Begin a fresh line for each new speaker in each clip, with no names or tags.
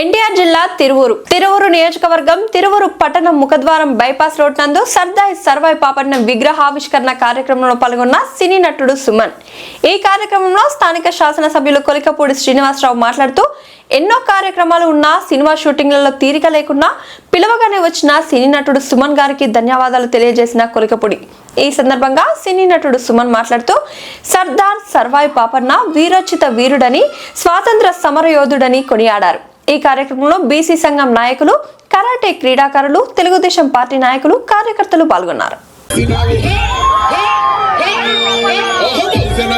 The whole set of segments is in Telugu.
ఎన్టీఆర్ జిల్లా తిరువూరు. తిరువూరు నియోజకవర్గం తిరువూరు పట్టణం ముఖద్వారం బైపాస్ రోడ్ నందు సర్దాయి సర్వాయి పాపన్న విగ్రహావిష్కరణ కార్యక్రమంలో పాల్గొన్న సినీ నటుడు సుమన్. ఈ కార్యక్రమంలో స్థానిక శాసనసభ్యులు కొలికపూడి శ్రీనివాసరావు మాట్లాడుతూ ఎన్నో కార్యక్రమాలు ఉన్నా సినిమా షూటింగ్లలో తీరిక లేకున్నా పిలవగానే వచ్చిన సినీ నటుడు సుమన్ గారికి ధన్యవాదాలు తెలియజేసిన కొలికపూడి. ఈ సందర్భంగా సినీ నటుడు సుమన్ మాట్లాడుతూ సర్దార్ సర్వాయి పాపన్న వీరోచిత వీరుడని స్వాతంత్ర సమరయోధుడని కొనియాడారు. ఈ కార్యక్రమంలో బీసీ సంఘం నాయకులు కరాటే క్రీడాకారులు తెలుగుదేశం పార్టీ నాయకులు కార్యకర్తలు పాల్గొన్నారు.
జన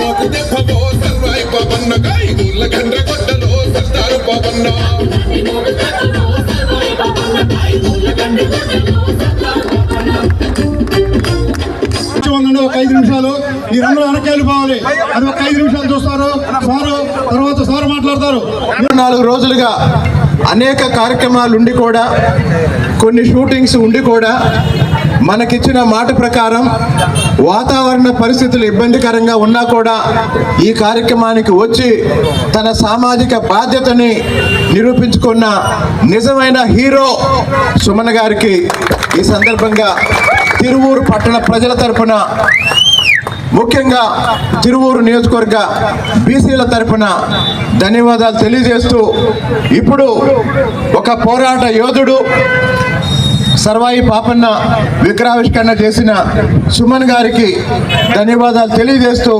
మోకు దెబ్బ సర్వాయి గండ్ర కొట్టలో సర్దారు పాపన్న
ఐదు నిమిషాలు. మీరందరూ వెనక్కి పోవాలి. అది ఒక ఐదు నిమిషాలు చూస్తారు. సారు తర్వాత సార్ మాట్లాడతారు.
నాలుగు రోజులుగా అనేక కార్యక్రమాలు ఉండి కూడా కొన్ని షూటింగ్స్ ఉండి కూడా మనకిచ్చిన మాట ప్రకారం వాతావరణ పరిస్థితులు ఇబ్బందికరంగా ఉన్నా కూడా ఈ కార్యక్రమానికి వచ్చి తన సామాజిక బాధ్యతని నిరూపించుకున్న నిజమైన హీరో సుమన్ గారికి ఈ సందర్భంగా తిరువూరు పట్టణ ప్రజల తరపున ముఖ్యంగా తిరువూరు నియోజకవర్గ బీసీల తరపున ధన్యవాదాలు తెలియజేస్తూ ఇప్పుడు ఒక పోరాట యోధుడు సర్వాయి పాపన్న విగ్రహావిష్కరణ చేసిన సుమన్ గారికి ధన్యవాదాలు తెలియజేస్తూ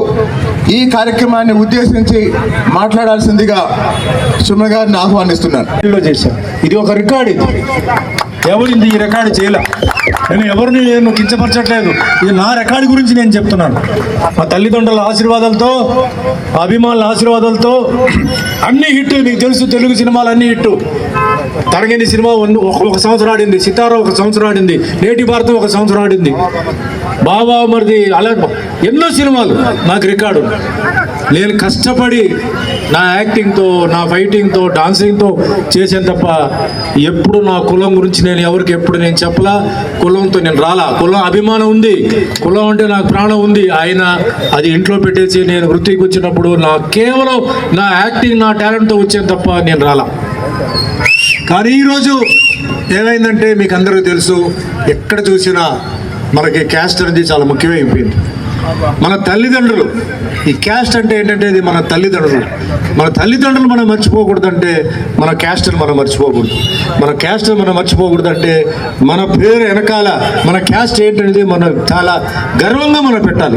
ఈ కార్యక్రమాన్ని ఉద్దేశించి మాట్లాడాల్సిందిగా సుమన్ గారిని ఆహ్వానిస్తున్నాను.
లో ఇది ఒక రికార్డు ఇది. ఎవరు ఈ రికార్డు చేయలే. నేను ఎవరిని నేను కించపరచట్లేదు. ఇది నా రికార్డు గురించి నేను చెప్తున్నాను. మా తల్లిదండ్రుల ఆశీర్వాదాలతో అభిమానుల ఆశీర్వాదాలతో అన్ని హిట్ మీకు తెలుసు తెలుగు సినిమాలు అన్ని హిట్ తరగని సినిమా ఒక సంవత్సరం ఆడింది సితారా ఒక సంవత్సరం ఆడింది నేటి భారతం ఒక సంవత్సరం ఆడింది. బాబా మరిది అలా ఎన్నో సినిమాలు నాకు రికార్డు. నేను కష్టపడి నా యాక్టింగ్తో నా ఫైటింగ్తో డాన్సింగ్తో చేసాను తప్ప ఎప్పుడు నా కులం గురించి నేను ఎవరికి ఎప్పుడు నేను చెప్పలా. కులంతో నేను రాలా. కులం అభిమానం ఉంది. కులం అంటే నాకు ప్రాణం ఉంది. ఆయన అది ఇంట్లో పెట్టేసి నేను వృత్తికి వచ్చినప్పుడు నా కేవలం నా యాక్టింగ్ నా టాలెంట్తో వచ్చాను తప్ప నేను రాలా. కానీ ఈరోజు ఏమైందంటే మీకు అందరూ తెలుసు ఎక్కడ చూసినా మనకి క్యాస్ట్ అనేది చాలా ముఖ్యమైపోయింది మన తల్లిదండ్రులు ఈ క్యాస్ట్ అంటే ఏంటంటే ఇది మన తల్లిదండ్రులు. మన తల్లిదండ్రులు మనం మర్చిపోకూడదంటే మన క్యాస్ట్ని మనం మర్చిపోకూడదు. మన క్యాస్ట్ని మనం మర్చిపోకూడదంటే మన పేరు వెనకాల మన క్యాస్ట్ ఏంటనేది మనం చాలా గర్వంగా మనం పెట్టాలి.